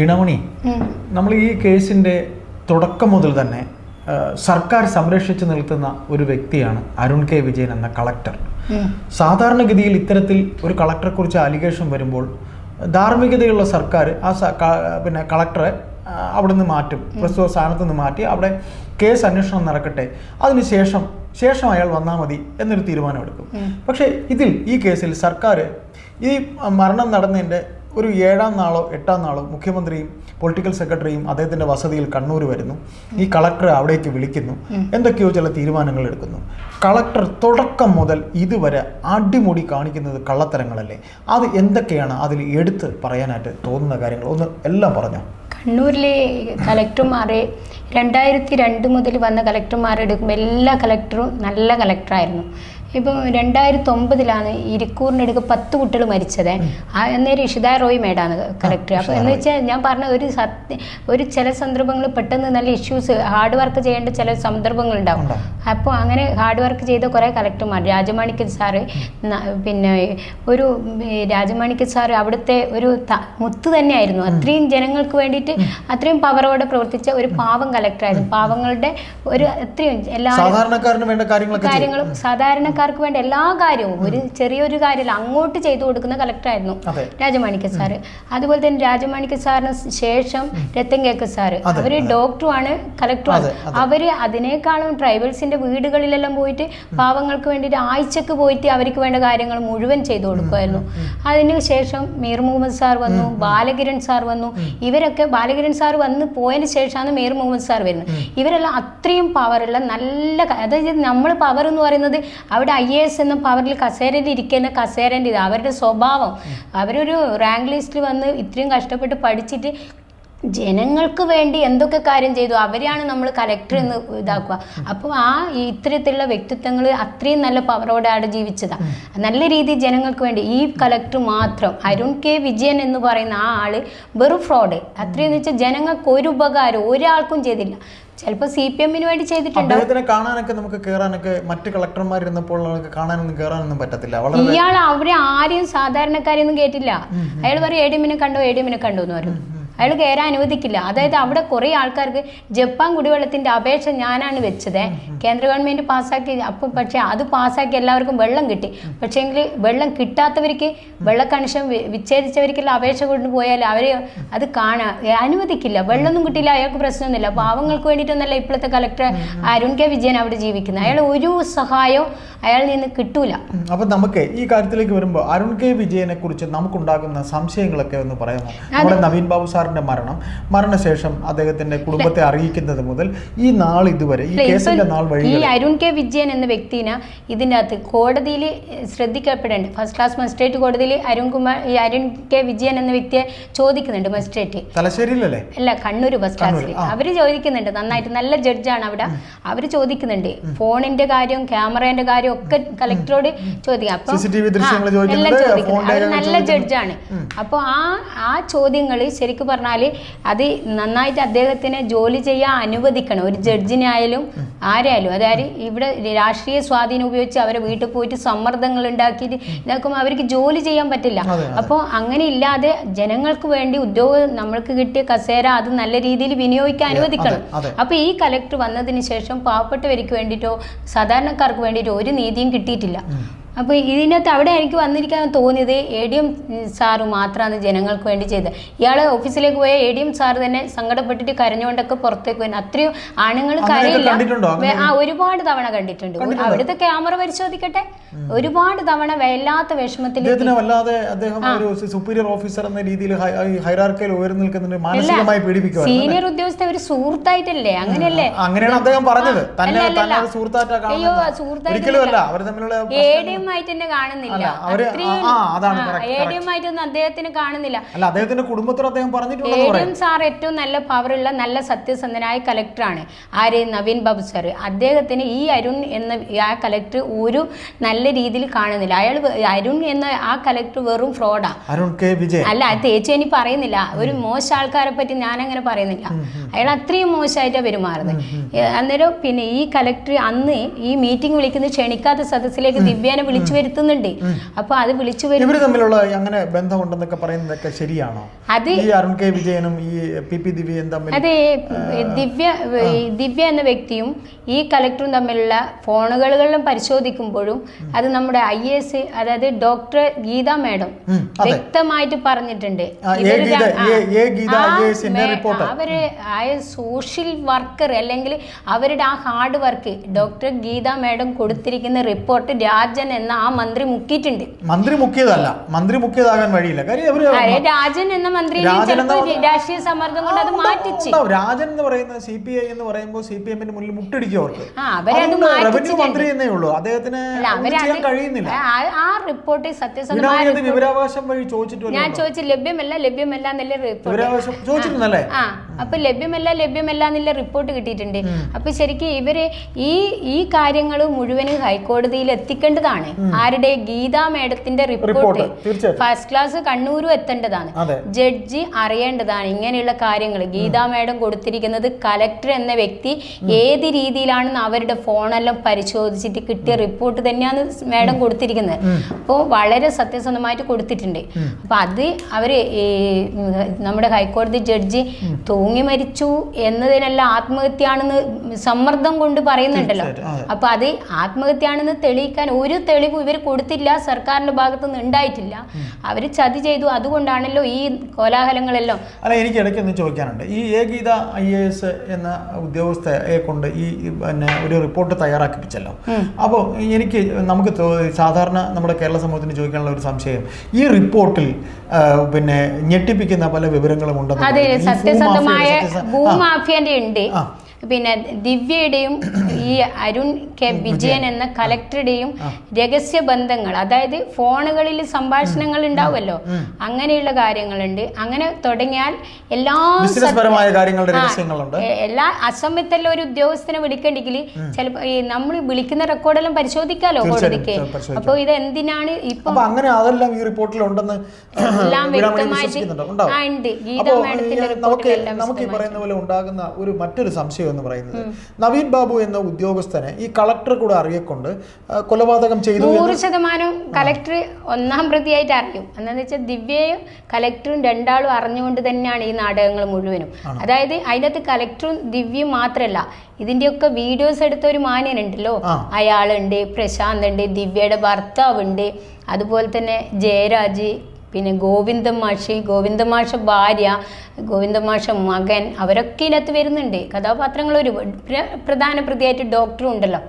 വീണമണി നമ്മൾ ഈ കേസിന്റെ തുടക്കം മുതൽ തന്നെ സർക്കാർ സംരക്ഷിച്ചു നിൽക്കുന്ന ഒരു വ്യക്തിയാണ് അരുൺ കെ വിജയൻ എന്ന കളക്ടർ. സാധാരണഗതിയിൽ ഇത്തരത്തിൽ ഒരു കളക്ടറെ കുറിച്ച് അലിഗേഷൻ വരുമ്പോൾ ധാർമ്മികതയുള്ള സർക്കാർ ആ പിന്നെ കളക്ടറെ അവിടെ നിന്ന് മാറ്റും പ്രസ്തുത സ്ഥാനത്ത് നിന്ന് മാറ്റി അവിടെ കേസ് അന്വേഷണം നടക്കട്ടെ അതിനുശേഷം ശേഷം അയാൾ വന്നാൽ മതി എന്നൊരു തീരുമാനമെടുക്കും. പക്ഷേ ഇതിൽ ഈ കേസിൽ സർക്കാർ ഈ മരണം നടന്നതിന്റെ ഒരു ഏഴാം നാളോ എട്ടാം നാളോ മുഖ്യമന്ത്രിയും പൊളിറ്റിക്കൽ സെക്രട്ടറിയും അദ്ദേഹത്തിന്റെ വസതിയിൽ കണ്ണൂർ വരുന്നു. ഈ കളക്ടർ അവിടേക്ക് വിളിക്കുന്നു. എന്തൊക്കെയോ ചില തീരുമാനങ്ങൾ എടുക്കുന്നു. കളക്ടർ തുടക്കം മുതൽ ഇതുവരെ അടിമുടി കാണിക്കുന്നത് കള്ളത്തരങ്ങളല്ലേ? അത് എന്തൊക്കെയാണ് അതിൽ എടുത്ത് പറയാനായിട്ട് തോന്നുന്ന കാര്യങ്ങൾ? ഒന്ന് എല്ലാം പറഞ്ഞോ. കണ്ണൂരിലെ കലക്ടർമാരെ രണ്ടായിരത്തി രണ്ട് മുതൽ വന്ന കലക്ടർമാരെ എടുക്കുമ്പോൾ എല്ലാ കലക്ടറും നല്ല കലക്ടറായിരുന്നു ഇപ്പം രണ്ടായിരത്തി ഒമ്പതിലാണ് ഇരിക്കൂറിനടുക്ക് പത്ത് കുട്ടികൾ മരിച്ചത്. ആ അന്നേരം ഇഷിത റോയ് മേഡാണ് കലക്ടർ. അപ്പോൾ എന്ന് വെച്ചാൽ ഞാൻ പറഞ്ഞ ഒരു സത്യ ഒരു ചില സന്ദർഭങ്ങൾ പെട്ടെന്ന് നല്ല ഇഷ്യൂസ് ഹാർഡ് വർക്ക് ചെയ്യേണ്ട ചില സന്ദർഭങ്ങൾ ഉണ്ടാവും. അപ്പോൾ അങ്ങനെ ഹാർഡ് വർക്ക് ചെയ്ത കുറേ കലക്ടർമാർ രാജമാണിക്യൻ സാറ് പിന്നെ ഒരു രാജമാണിക്കൻ രാജമാണിക്യൻ സാറ് അവിടുത്തെ ഒരു മുത്ത് തന്നെയായിരുന്നു. അത്രയും ജനങ്ങൾക്ക് വേണ്ടിയിട്ട് അത്രയും പവറോടെ പ്രവർത്തിച്ച ഒരു പാവം കലക്ടറായിരുന്നു പാവങ്ങളുടെ ഒരു അത്രയും എല്ലാ കാര്യങ്ങളും സാധാരണക്കാർക്ക് വേണ്ട എല്ലാ കാര്യവും ഒരു ചെറിയൊരു കാര്യമില്ല അങ്ങോട്ട് ചെയ്തു കൊടുക്കുന്ന കലക്ടറായിരുന്നു രാജമാണിക്കൻ സാറ് അതുപോലെ തന്നെ രാജമാണിക്യ സാറിന് ശേഷം രത്തൻ കേക്ക് സാറ് അവർ ഡോക്ടറുമാണ് കലക്ടറുമാണ്. അവർ അതിനേക്കാളും ട്രൈബൽസിന്റെ വീടുകളിലെല്ലാം പോയിട്ട് പാവങ്ങൾക്ക് വേണ്ടിയിട്ട് ആഴ്ചക്ക് പോയിട്ട് അവർക്ക് വേണ്ട കാര്യങ്ങൾ മുഴുവൻ ചെയ്തു കൊടുക്കുമായിരുന്നു. അതിന് ശേഷം മീർ മുഹമ്മദ് സാർ വന്നു ബാലകിരൺ സാർ വന്നു. ഇവരൊക്കെ ബാലകിരൺ സാർ വന്ന് പോയതിന് ശേഷമാണ് മീർ മുഹമ്മദ് സാർ വരുന്നത്. ഇവരെല്ലാം അത്രയും പവറുള്ള നല്ല അതായത് നമ്മൾ പവർ എന്ന് പറയുന്നത് അവിടെ ഐ എ എസ് എന്ന പവറിൽ കസേരയിൽ ഇരിക്കുന്ന കസേരന്റെ ഇത് അവരുടെ സ്വഭാവം. അവരൊരു റാങ്ക് ലിസ്റ്റിൽ വന്ന് ഇത്രയും കഷ്ടപ്പെട്ട് പഠിച്ചിട്ട് ജനങ്ങൾക്ക് വേണ്ടി എന്തൊക്കെ കാര്യം ചെയ്തു അവരെയാണ് നമ്മൾ കലക്ടർ എന്ന് ഇതാക്കുക. അപ്പോൾ ആ ഇത്തരത്തിലുള്ള വ്യക്തിത്വങ്ങൾ അത്രയും നല്ല പവറോടെ ജീവിച്ചതാ. നല്ല രീതിയിൽ ജനങ്ങൾക്ക് വേണ്ടി ഈ കലക്ടർ മാത്രം അരുൺ കെ വിജയൻ എന്ന് പറയുന്ന ആ ആൾ വെറും ഫ്രോഡ് അത്രയും വെച്ചാൽ ജനങ്ങൾക്ക് ഒരു ഉപകാരം ഒരാൾക്കും ചെയ്തില്ല. ചിലപ്പോൾ സി പി എമ്മിന് വേണ്ടി ചെയ്തിട്ടുണ്ട് അദ്ദേഹത്തിനെ കാണാനൊക്കെ നമുക്ക് കയറാനൊക്കെ മറ്റു കളക്ടർമാരിപ്പോൾ നമുക്ക് കാണാനൊന്നും കയറാനൊന്നും പറ്റത്തില്ല. ഇയാൾ അവരെ ആരെയും സാധാരണക്കാരെയൊന്നും കേട്ടില്ല. അയാൾ പറയും എ ഡി എമ്മിനെ കണ്ടോ എ ഡി എമ്മിനെ കണ്ടോ എന്ന് പറയും. അയാൾ കയറാൻ അനുവദിക്കില്ല. അതായത് അവിടെ കുറേ ആൾക്കാർക്ക് ജപ്പാൻ കുടിവെള്ളത്തിന്റെ അപേക്ഷ ഞാനാണ് വെച്ചത്. കേന്ദ്ര ഗവൺമെന്റ് പാസ്സാക്കി അപ്പം പക്ഷേ അത് പാസ്സാക്കി എല്ലാവർക്കും വെള്ളം കിട്ടി. പക്ഷേങ്കിൽ വെള്ളം കിട്ടാത്തവർക്ക് വെള്ള കണക്ഷൻ വിച്ഛേദിച്ചവർക്കെല്ലാം അപേക്ഷ കൊണ്ടുപോയാൽ അവർ അത് കാണാൻ അനുവദിക്കില്ല. വെള്ളമൊന്നും കിട്ടിയില്ല അയാൾക്ക് പ്രശ്നമൊന്നുമില്ല. പാവങ്ങൾക്ക് വേണ്ടിയിട്ടൊന്നല്ല ഇപ്പോഴത്തെ കളക്ടർ അരുൺ കെ വിജയൻ അവിടെ ജീവിക്കുന്നത്. അയാൾ ഒരു സഹായവും അയാൾ നിന്ന് കിട്ടൂല. അപ്പൊ നമുക്ക് ഈ കാര്യത്തിലേക്ക് വരുമ്പോൾ അരുൺ കെ വിജയനെ കുറിച്ച് നമുക്കുണ്ടാകുന്ന സംശയങ്ങളൊക്കെ ഒന്ന് പറയാമോ? നമ്മുടെ നവീൻ ബാബു സാറിന്റെ മരണം മരണശേഷം അദ്ദേഹത്തിന്റെ കുടുംബത്തെ അറിയിക്കുന്നത് മുതൽ ഈ നാൾ ഇതുവരെ ഈ കേസിന്റെ നാൾ ഈ വഴി അരുൺ കെ വിജയൻ എന്ന വ്യക്തിനെ ഇതിന്റെ അകത്ത് കോടതിയിൽ ശ്രദ്ധിക്കപ്പെടേണ്ട ഫസ്റ്റ് ക്ലാസ് മജിസ്ട്രേറ്റ് കോടതിയിൽ അരുൺ കുമാർ ഈ അരുൺ കെ വിജയൻ എന്ന വ്യക്തിയെ ചോദിക്കുന്നുണ്ട് മജിസ്ട്രേറ്റ്. തലശ്ശേരിയിലല്ലേ? അല്ല കണ്ണൂർ ഫസ്റ്റ് ക്ലാസ് ക്ലാസ്സിൽ. അവർ ചോദിക്കുന്നുണ്ട് നന്നായിട്ട് നല്ല ജഡ്ജാണ് അവിടെ. അവർ ചോദിക്കുന്നുണ്ട് ഫോണിന്റെ കാര്യം ക്യാമറേന്റെ കാര്യം ഒക്കെ കലക്ടറോട് ചോദിക്കാം. അപ്പൊ എല്ലാം ചോദിക്കുന്നത് അവർ നല്ല. ജഡ്ജാണ്. അപ്പോൾ ആ ആ ചോദ്യങ്ങൾ ശരിക്കും പറഞ്ഞാൽ അത് നന്നായിട്ട് അദ്ദേഹത്തിനെ ജോലി ചെയ്യാൻ അനുവദിക്കണം. ഒരു ജഡ്ജിനായാലും ആരായാലും. അതായത് ഇവിടെ രാഷ്ട്രീയ സ്വാധീനം ഉപയോഗിച്ച് അവരെ വീട്ടിൽ പോയിട്ട് സമ്മർദ്ദങ്ങൾ ഉണ്ടാക്കിയിട്ട് ഇതാക്കുമ്പോൾ അവർക്ക് ജോലി ചെയ്യാൻ പറ്റില്ല. അപ്പോൾ അങ്ങനെ ഇല്ലാതെ ജനങ്ങൾക്ക് വേണ്ടി ഉദ്യോഗം നമ്മൾക്ക് കിട്ടിയ കസേര അത് നല്ല രീതിയിൽ വിനിയോഗിക്കാൻ അനുവദിക്കണം. അപ്പൊ അപ്പോൾ ഈ കലക്ടർ വന്നതിന് ശേഷം പാവപ്പെട്ടവർക്ക് വേണ്ടിയിട്ടോ സാധാരണക്കാർക്ക് വേണ്ടിയിട്ടോ ഒരു നീതിയും കിട്ടിയിട്ടില്ല. അപ്പോൾ ഇതിനകത്ത് അവിടെ എനിക്ക് വന്നിരിക്കാൻ തോന്നിയത് എ ഡി എം സാറ് മാത്രമാണ് ജനങ്ങൾക്ക് വേണ്ടി ചെയ്തത്. ഇയാൾ ഓഫീസിലേക്ക് പോയ എ ഡി എം സാറ് തന്നെ സങ്കടപ്പെട്ടിട്ട് കരഞ്ഞുകൊണ്ടൊക്കെ പുറത്തേക്ക് വരുന്നത് അത്രയും ആണുങ്ങൾ കരയില്ല. ആ ഒരുപാട് തവണ കണ്ടിട്ടുണ്ട്. അവിടുത്തെ ക്യാമറ പരിശോധിക്കട്ടെ. ഒരുപാട് തവണ വല്ലാത്ത വിഷമത്തിൽ വല്ലാതെ അദ്ദേഹം ഒരു സുപ്പീരിയർ ഓഫീസർ എന്ന രീതിയിൽ ഹൈറാർക്കയിൽ ഉയർന്നു നിൽക്കുന്നുണ്ട് മാനസികമായി പീഡിപ്പിക്കുക സീനിയർ ഉദ്യോഗസ്ഥ ഒരു സുഹൃത്തായിട്ടല്ലേ? അങ്ങനെയല്ലേ? അങ്ങനെയാണ് അദ്ദേഹം പറഞ്ഞത്. തന്നെ അല്ല, അല്ല, തന്നെ അല്ല. ഒരു സുഹൃത്തായിട്ടാ അയ്യോ കാണുന്നത് സുഹൃത്തായിട്ട് ഒരിക്കലും അല്ല അവർ തമ്മിലുള്ള ആയിട്ട് തന്നെ കാണുന്നില്ല. ആയിട്ടൊന്നും അദ്ദേഹത്തിന് കാണുന്നില്ല. അല്ല അദ്ദേഹത്തിന്റെ കുടുംബത്തോട് അദ്ദേഹം ഡി സാർ ഏറ്റവും നല്ല പവറുള്ള നല്ല സത്യസന്ധനായ കലക്ടറാണ് ആര്? നവീൻ ബാബു സാർ അദ്ദേഹത്തിന് ഈ അരുൺ എന്ന ആ കലക്ടർ ഒരു നല്ല രീതിയിൽ കാണുന്നില്ല. അയാൾ അരുൺ എന്ന ആ കലക്ടർ വെറും ഫ്രോഡാ അരുൺ കെ വിജയൻ. അല്ല തേച്ചു ഇനി പറയുന്നില്ല. ഒരു മോശം ആൾക്കാരെ പറ്റി ഞാൻ അങ്ങനെ പറയുന്നില്ല അയാൾ അത്രയും മോശമായിട്ടാണ് പെരുമാറുന്നത്. അന്നേരം പിന്നെ ഈ കലക്ടർ അന്ന് ഈ മീറ്റിംഗ് വിളിക്കുന്നത് ക്ഷണിക്കാത്ത സദസ്സിലേക്ക് ദിവ്യേനെ വിളിച്ചു വരുത്തുന്നുണ്ട്. അപ്പൊ അത് വിളിച്ചു ഇവർ തമ്മിലുള്ള അങ്ങനെ ബന്ധമുണ്ടെന്നൊക്കെ പറയുന്നതൊക്കെ ശരിയാണോ? അത് ഈ അരുൺ കെ വിജയനും ഈ പി പി ദിവ്യയും തമ്മിൽ അതെ ദിവ്യ ദിവ്യ എന്ന വ്യക്തിയും ഈ കളക്ടറും തമ്മിലുള്ള ഫോണുകളിലും പരിശോധിക്കുമ്പോഴും അത് നമ്മുടെ ഐ എസ് അതായത് ഡോക്ടർ ഗീത മാഡം വ്യക്തമായിട്ട് പറഞ്ഞിട്ടുണ്ട്. അവർ ആയ സോഷ്യൽ വർക്കർ അല്ലെങ്കിൽ അവരുടെ ആ hard work doctor Geetha madam കൊടുത്തിരിക്കുന്ന റിപ്പോർട്ട് രാജൻ എന്ന ആ മന്ത്രി മുക്കിയിട്ടുണ്ട്. മന്ത്രി മുക്കിയതല്ല. മന്ത്രി മുക്കിയതാകാൻ വഴിയില്ല. കാര്യം രാജൻ എന്ന മന്ത്രി രാഷ്ട്രീയ സമ്മർദ്ദം കൊണ്ട് അത് മാറ്റിച്ച്. രാജൻ എന്ന് പറയുന്ന സി പി ഐ എന്ന് പറയുമ്പോൾ സി പി എമ്മിന്റെ മുന്നിൽ മുട്ടിടിക്കും അവർക്ക്. റവന്യൂ മന്ത്രി എന്നേ ഉള്ളൂ. അദ്ദേഹത്തിന് കഴിയുന്നില്ല. ആ- റിപ്പോർട്ട് സത്യസന്ധമായ വിവരാവകാശം വഴി ചോദിച്ചിട്ട് ഞാൻ? ചോദിച്ചു ലഭ്യമല്ല ലഭ്യമല്ല എന്നല്ലേ റിപ്പോർട്ട് ചോദിച്ചിരുന്നല്ലേ? അപ്പൊ ലഭ്യമല്ല ലഭ്യമല്ല എന്നുള്ള റിപ്പോർട്ട് കിട്ടിയിട്ടുണ്ട്. അപ്പൊ ശരിക്കും ഇവർ ഈ ഈ കാര്യങ്ങൾ മുഴുവനും ഹൈക്കോടതിയിൽ എത്തിക്കേണ്ടതാണ്. ആരുടെ? ഗീതാ മേഡത്തിന്റെ റിപ്പോർട്ട് ഫസ്റ്റ് ക്ലാസ് കണ്ണൂരും എത്തേണ്ടതാണ്. ജഡ്ജി അറിയേണ്ടതാണ് ഇങ്ങനെയുള്ള കാര്യങ്ങൾ ഗീതാ മേഡം കൊടുത്തിരിക്കുന്നത് കലക്ടർ എന്ന വ്യക്തി ഏത് രീതിയിലാണെന്ന് അവരുടെ ഫോണെല്ലാം പരിശോധിച്ചിട്ട് കിട്ടിയ റിപ്പോർട്ട് തന്നെയാണ് മേഡം കൊടുത്തിരിക്കുന്നത്. അപ്പോൾ വളരെ സത്യസന്ധമായിട്ട് കൊടുത്തിട്ടുണ്ട്. അപ്പൊ അത് അവർ ഈ നമ്മുടെ ഹൈക്കോടതി ജഡ്ജി തൂങ്ങി മരിച്ചു എന്നതിനല്ല ആത്മഹത്യയാണെന്ന് സമ്മർദ്ദം കൊണ്ട് പറയുന്നുണ്ടല്ലോ. അപ്പൊ അത് ആത്മഹത്യയാണെന്ന് തെളിയിക്കാൻ ഒരു തെളിവ് ഇവർ കൊടുത്തില്ല സർക്കാരിന്റെ ഭാഗത്തു നിന്ന് ഉണ്ടായിട്ടില്ല അവർ ചതി ചെയ്തു. അതുകൊണ്ടാണല്ലോ ഈ കോലാഹലങ്ങളെല്ലാം. അല്ല എനിക്ക് ഇടയ്ക്ക് ഒന്ന് ചോദിക്കാനുണ്ട്. ഈ A Geetha I A S എന്ന ഉദ്യോഗസ്ഥയെ കൊണ്ട് ഈ പിന്നെ ഒരു റിപ്പോർട്ട് തയ്യാറാക്കിപ്പിച്ചല്ലോ. അപ്പോൾ എനിക്ക് നമുക്ക് സാധാരണ നമ്മുടെ കേരള സമൂഹത്തിന് ചോദിക്കാനുള്ള ഒരു സംശയം. ഈ റിപ്പോർട്ടിൽ പിന്നെ ഞെട്ടിപ്പിക്കുന്ന പല വിവരങ്ങളും ഉണ്ടെന്ന്. സത്യസന്ധമായ ഭൂമാഫിയന്റെ ഉണ്ട്. പിന്നെ ദിവ്യയുടെയും ഈ അരുൺ കെ വിജയൻ. എന്ന കലക്ടറുടെയും രഹസ്യ ബന്ധങ്ങൾ അതായത് ഫോണുകളിൽ സംഭാഷണങ്ങൾ ഉണ്ടാവുമല്ലോ അങ്ങനെയുള്ള കാര്യങ്ങളുണ്ട്. അങ്ങനെ തുടങ്ങിയാൽ എല്ലാം എല്ലാ അസമയത്തല്ല ഒരു ഉദ്യോഗസ്ഥനെ വിളിക്കണ്ടെങ്കിൽ ചിലപ്പോൾ ഈ നമ്മൾ വിളിക്കുന്ന റെക്കോർഡെല്ലാം പരിശോധിക്കാലോ കോടതിക്ക്? അപ്പൊ അപ്പോൾ ഇത് എന്തിനാണ് ഇപ്പൊ അങ്ങനെ അതെല്ലാം ഈ റിപ്പോർട്ടിൽ ഉണ്ടെന്ന് എല്ലാം വ്യക്തമായിട്ട് നമുക്ക് റിപ്പോർട്ടിലെല്ലാം നമുക്ക് ഈ പറയുന്ന പോലെ ഉണ്ടാകുന്ന ഒരു മറ്റൊരു സംശയം എന്ന് പറയുന്നത്. നവീൻ ബാബു എന്ന ഉദ്യോഗസ്ഥനെ ഈ കളക്ടർ കൂടെ അറിയക്കൊണ്ട് കൊലപാതകം ചെയ്തു നൂറ് ശതമാനം കളക്ടർ ഒന്നാം പ്രതിയായിട്ട് അറിയും. എന്താണെന്ന് വെച്ചാൽ ദിവ്യയും കളക്ടറും രണ്ടാളും അറിഞ്ഞുകൊണ്ട് തന്നെയാണ് ഈ നാടകങ്ങൾ മുഴുവനും. അതായത് അതിനകത്ത് കലക്ടറും ദിവ്യയും മാത്രമല്ല ഇതിന്റെയൊക്കെ വീഡിയോസ് എടുത്ത ഒരു മാന്യനുണ്ടല്ലോ. അയാളുണ്ട് പ്രശാന്ത് ഉണ്ട് ദിവ്യയുടെ ഭർത്താവുണ്ട് അതുപോലെ തന്നെ ജയരാജ് പിന്നെ ഗോവിന്ദമാഷി ഗോവിന്ദമാഷ ഭാര്യ ഗോവിന്ദമാഷ മകൻ അവരൊക്കെ ഇതിനകത്ത് വരുന്നുണ്ട്. കഥാപാത്രങ്ങൾ ഒരു പ്രധാന പ്രതിയായിട്ട് ഡോക്ടറും ഉണ്ടല്ലോ.